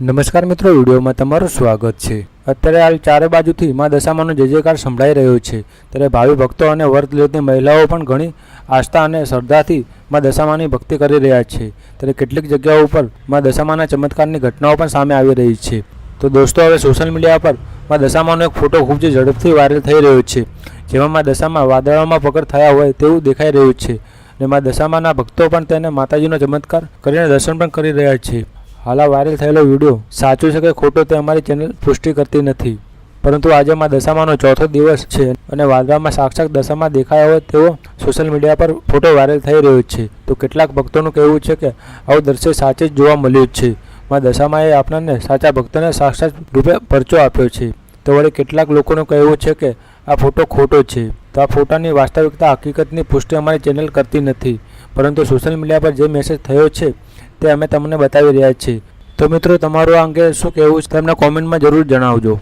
નમસ્કાર મિત્રો, વિડીયોમાં તમારું સ્વાગત છે. અત્યારે હાલ ચારે બાજુથી મા દશામાનો જે જયકાર સંભળાઈ રહ્યો છે. ત્યારે ભાવિ ભક્તો અને વ્રત લેતી મહિલાઓ પણ ઘણી આસ્થા અને શ્રદ્ધાથી મા દશામાની ભક્તિ કરી રહ્યા છે. ત્યારે કેટલીક જગ્યાઓ ઉપર મા દશામાના ચમત્કારની ઘટનાઓ પણ સામે આવી રહી છે. તો દોસ્તો, હવે સોશિયલ મીડિયા પર મા દશામાનો એક ફોટો ખૂબ જ ઝડપથી વાયરલ થઈ રહ્યો છે. જેમાં મા દશામાં વાદળોમાં પકડ થયા હોય તેવું દેખાઈ રહ્યું છે. અને મા દશામાના ભક્તો પણ તેને માતાજીનો ચમત્કાર કરીને દર્શન પણ કરી રહ્યા છે. હાલ વાયરલ થયેલો વીડિયો સાચું છે કે ખોટો તે અમારી ચેનલ પુષ્ટિ કરતી નથી. પરંતુ આજે માં દશામાનો ચોથો દિવસ છે અને વાદળામાં સાક્ષાત દશામાં દેખાયા હોય તેવો સોશિયલ મીડિયા પર ફોટો વાયરલ થઈ રહ્યો છે. તો કેટલાક ભક્તોનું કહેવું છે કે આવું દ્રશ્ય સાચે જ જોવા મળ્યું છે. માં દશામાએ આપણાને સાચા ભક્તોને સાક્ષાત રૂપે પરચો આપ્યો છે. તો વળી કેટલાક લોકોનું કહેવું છે કે આ ફોટો ખોટો છે. તો આ ફોટાની વાસ્તવિકતા હકીકતની પુષ્ટિ અમારી ચેનલ કરતી નથી. પરંતુ સોશિયલ મીડિયા પર જે મેસેજ થયો છે તે અમે તમને બતાવી રહ્યા છીએ. તો મિત્રો, તમારું આ અંગે શું કહેવું છે તમને કોમેન્ટમાં જરૂર જણાવજો.